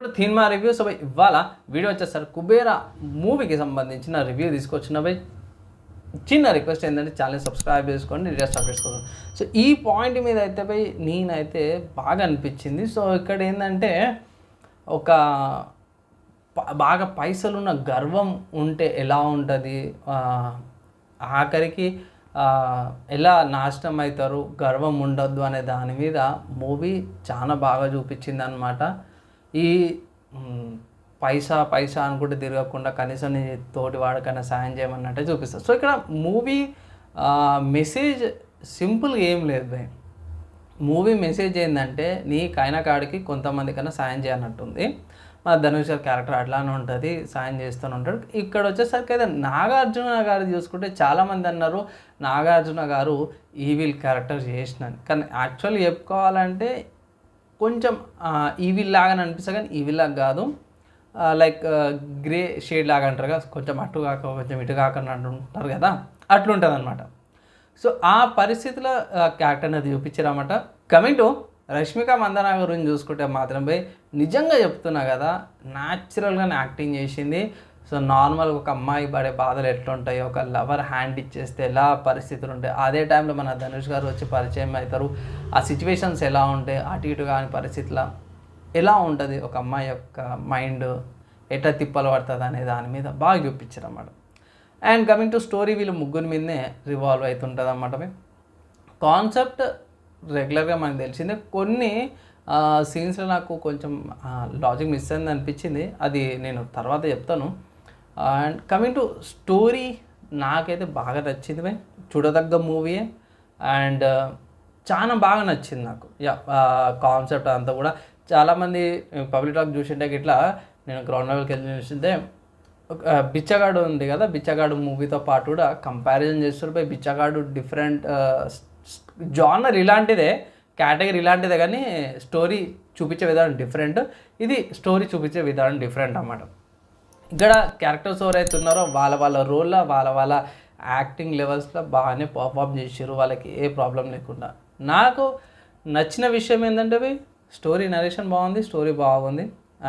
ఇప్పుడు cinema review so ఇవాళ video వచ్చేసరి కుబేరా మూవీకి సంబంధించిన రివ్యూ తీసుకొచ్చిన బై చిన్న రిక్వెస్ట్ ఏంటంటే ఛానల్ సబ్స్క్రైబ్ చేసుకోండి లేటెస్ట్ అప్డేట్స్ కోసం సో ఈ పాయింట్ మీద అయితే పోయి నేనైతే బాగా అనిపించింది. సో ఇక్కడ ఏంటంటే ఒక బాగా పైసలున్న గర్వం ఉంటే ఎలా ఉంటుంది? ఆఖరికి ఎలా నాశనం అవుతారు గర్వం ఉండొద్దు అనే దాని మీద మూవీ చాలా బాగా చూపించింది అనమాట ఈ పైసా పైసా అనుకుంటే తిరగకుండా కనీసం నీ తోటి వాడికైనా సాయం చేయమన్నట్టే చూపిస్తాను సో ఇక్కడ మూవీ మెసేజ్ సింపుల్గా ఏం లేదు భయ్. మూవీ మెసేజ్ ఏంటంటే నీకైన కాడికి కొంతమంది కన్నా సాయం చేయనట్టుంది. మా ధనుష్ క్యారెక్టర్ అట్లానే ఉంటుంది సాయం చేస్తూనే ఉంటాడు. ఇక్కడ వచ్చేసరికి అయితే నాగార్జున గారు చూసుకుంటే చాలామంది అన్నారు నాగార్జున గారు ఈవిల్ క్యారెక్టర్ చేసినాను. కానీ యాక్చువల్ చెప్పుకోవాలంటే కొంచెం ఈవిల్ లాగానే అనిపిస్తుంది కానీ ఈవిల్ లాగా కాదు. లైక్ గ్రే షేడ్ లాగా అంటారు కదా కొంచెం అటు కాక కొంచెం ఇటు కాక అంటుంటారు కదా అట్లుంటుంది అనమాట సో ఆ పరిస్థితిలో క్యారెక్టర్ అనేది చూపించారన్నమాట. కమింగ్ టు రష్మిక మందన గురించి చూసుకుంటే మాత్రం పోయి నిజంగా చెప్తున్నా కదా న్యాచురల్గానే యాక్టింగ్ చేసింది. సో నార్మల్గా ఒక అమ్మాయి పడే బాధలు ఎట్లుంటాయి ఒక లవర్ హ్యాండ్ ఇచ్చేస్తే ఎలా పరిస్థితులు ఉంటాయి? అదే టైంలో మన ధనుష్ గారు వచ్చి పరిచయం అవుతారు. ఆ సిచ్యువేషన్స్ ఎలా ఉంటాయి అటు ఇటు కాని పరిస్థితుల ఎలా ఉంటుంది? ఒక అమ్మాయి యొక్క మైండ్ ఎట్లా తిప్పలు పడుతుంది అనే దాని మీద బాగా చూపించారు అన్నమాట అండ్ కమింగ్ టు స్టోరీ వీళ్ళు ముగ్గురి మీదనే రివాల్వ్ అవుతుంటుంది అన్నమాట కాన్సెప్ట్ రెగ్యులర్గా మనకు తెలిసింది. కొన్ని సీన్స్లో నాకు కొంచెం లాజిక్ మిస్ అయింది అనిపించింది అది నేను తర్వాత చెప్తాను. అండ్ కమింగ్ టు స్టోరీ నాకైతే బాగా నచ్చింది బై చూడదగ్గ మూవీయే అండ్ uh, చాలా బాగా నచ్చింది నాకు. యా కాన్సెప్ట్ అంతా కూడా. చాలామంది పబ్లిక్ టాక్ చూసింటే ఇట్లా నేను గ్రౌండ్ లెవెల్కి వెళ్ళి చూసింటే uh, బిచ్చగాడు ఉంది కదా బిచ్చగాడు మూవీతో పాటు కూడా కంపారిజన్ చేస్తారు బై బిచ్చగాడు డిఫరెంట్ uh, జానర్ ఇలాంటిదే కేటగిరీ ఇలాంటిదే కానీ స్టోరీ చూపించే విధానం డిఫరెంట్ ఇది స్టోరీ చూపించే విధానం డిఫరెంట్ అన్నమాట. ఇక్కడ క్యారెక్టర్స్ ఎవరైతే ఉన్నారో వాళ్ళ వాళ్ళ రోల్లో వాళ్ళ వాళ్ళ యాక్టింగ్ లెవెల్స్లో బాగానే పర్ఫామ్ చేసారు వాళ్ళకి ఏ ప్రాబ్లం లేకుండా. నాకు నచ్చిన విషయం ఏంటంటే బై స్టోరీ నరేషన్ బాగుంది స్టోరీ బాగుంది.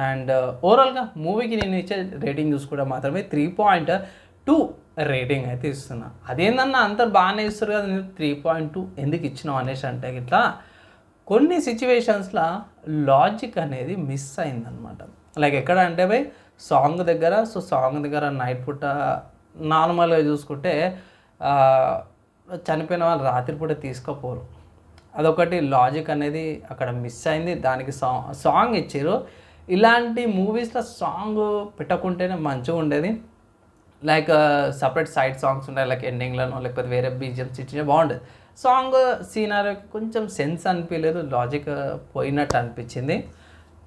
అండ్ ఓవరాల్గా మూవీకి నేను ఇచ్చే రేటింగ్ చూసుకుంటే మాత్రమే త్రీ పాయింట్ టూ రేటింగ్ అయితే ఇస్తున్నా. అదేందన్నా అందరు బాగానే ఇస్తారు కదా నేను త్రీ పాయింట్ టూ ఎందుకు ఇచ్చినావు అనేసి అంటే ఇట్లా కొన్ని సిచ్యువేషన్స్లో లాజిక్ అనేది మిస్ అయిందనమాట లైక్ ఎక్కడ అంటే బై సాంగ్ దగ్గర సో సాంగ్ దగ్గర నైట్ పూట నార్మల్గా చూసుకుంటే చనిపోయిన వాళ్ళు రాత్రిపూట తీసుకోపోరు. అదొకటి లాజిక్ అనేది అక్కడ మిస్ అయింది. దానికి సాంగ్ సాంగ్ ఇచ్చారు ఇలాంటి మూవీస్లో సాంగ్ పెట్టకుంటేనే మంచిగా ఉండేది. లైక్ సపరేట్ సైడ్ సాంగ్స్ ఉంటాయి. లైక్ ఎండింగ్లోనో లేకపోతే వేరే బీజిఎమ్స్ ఇచ్చినా బాగుండేది. సాంగ్ సీనారీ కొంచెం సెన్స్ అనిపించలేదు లాజిక్ పోయినట్టు అనిపించింది.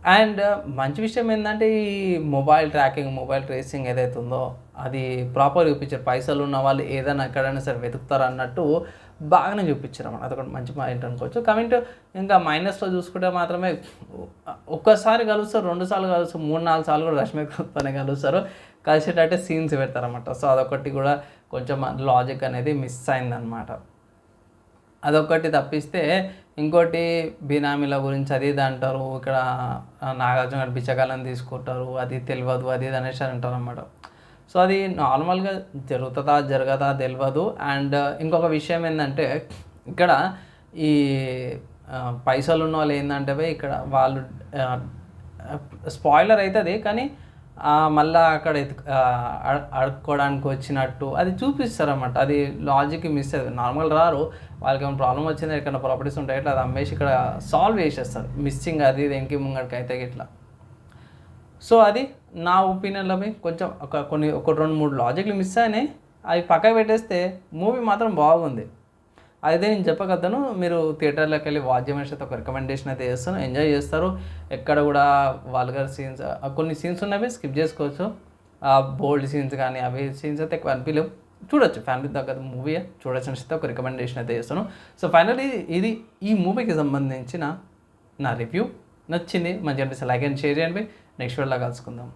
అండ్ uh, మంచి విషయం ఏంటంటే ఈ మొబైల్ ట్రాకింగ్ మొబైల్ ట్రేసింగ్ ఏదైతే ఉందో అది ప్రాపర్ చూపించారు పైసలు ఉన్న వాళ్ళు ఏదైనా ఎక్కడైనా సరే వెతుకుతారు అన్నట్టు బాగానే చూపించారు అన్నమాట. అదొకటి మంచి పాయింట్ అనుకోవచ్చు. కమింగ్ ఇంకా మైనస్లో చూసుకుంటే మాత్రమే ఒక్కసారి కలుస్తారు రెండు సార్లు కలుస్తారు మూడు నాలుగు సార్లు కూడా రష్మికతోనే కలుస్తారు. కలిసేటట్టే సీన్స్ పెడతారన్నమాట. సో అదొకటి కూడా కొంచెం లాజిక్ అనేది మిస్ అయిందనమాట అదొకటి తప్పిస్తే ఇంకోటి బినామీల గురించి అది ఇది అంటారు. ఇక్కడ నాగార్జున గారు తీసుకుంటారు. అది తెలియదు అది ఇది అనేసి అంటారు అన్నమాట సో అది నార్మల్గా జరుగుతుందా జరగదా తెలియదు అండ్ ఇంకొక విషయం ఏంటంటే ఇక్కడ ఈ పైసలు ఉన్న వాళ్ళు ఏంటంటే ఇక్కడ వాళ్ళు స్పాయిలర్ అవుతుంది కానీ మళ్ళీ అక్కడ ఎతు- అడుక్కోవడానికి వచ్చినట్టు అది చూపిస్తారు అన్నమాట అది లాజిక్ మిస్ అది నార్మల్ రారు. వాళ్ళకి ఏమైనా ప్రాబ్లం వచ్చింది? ఎక్కడ ప్రాపర్టీస్ ఉంటాయి? ఇట్లా అది అమ్మేసి ఇక్కడ సాల్వ్ చేసేస్తారు. మిస్సింగ్ అది దేనికి ముంగడికి అయితే ఇట్లా. సో అది నా ఒపీనియన్లో కొంచెం ఒక కొన్ని ఒక రెండు మూడు లాజిక్లు మిస్ అయినాయి. అవి పక్క పెట్టేస్తే మూవీ మాత్రం బాగుంది. అయితే నేను చెప్పగలుగుతాను మీరు థియేటర్లోకి వెళ్ళి వాద్యమేషతో ఒక రికమెండేషన్ అయితే చేస్తాను ఎంజాయ్ చేస్తారు. ఎక్కడ కూడా వాల్గర్ సీన్స్ కొన్ని సీన్స్ ఉన్నవి స్కిప్ చేసుకోవచ్చు. బోల్డ్ సీన్స్ కానీ అవి సీన్స్ అయితే ఎక్కువ అనిపించలేవు. చూడొచ్చు ఫ్యామిలీ దగ్గర మూవీ చూడొచ్చు అయితే ఒక రికమెండేషన్ అయితే చేస్తాను. సో ఫైనలీ ఇది ఈ మూవీకి సంబంధించిన నా రివ్యూ నచ్చింది మంచి అనిపిస్తే లైక్ అండ్ షేర్ చేయండి. నెక్స్ట్ వీడియోలో కలుసుకుందాం.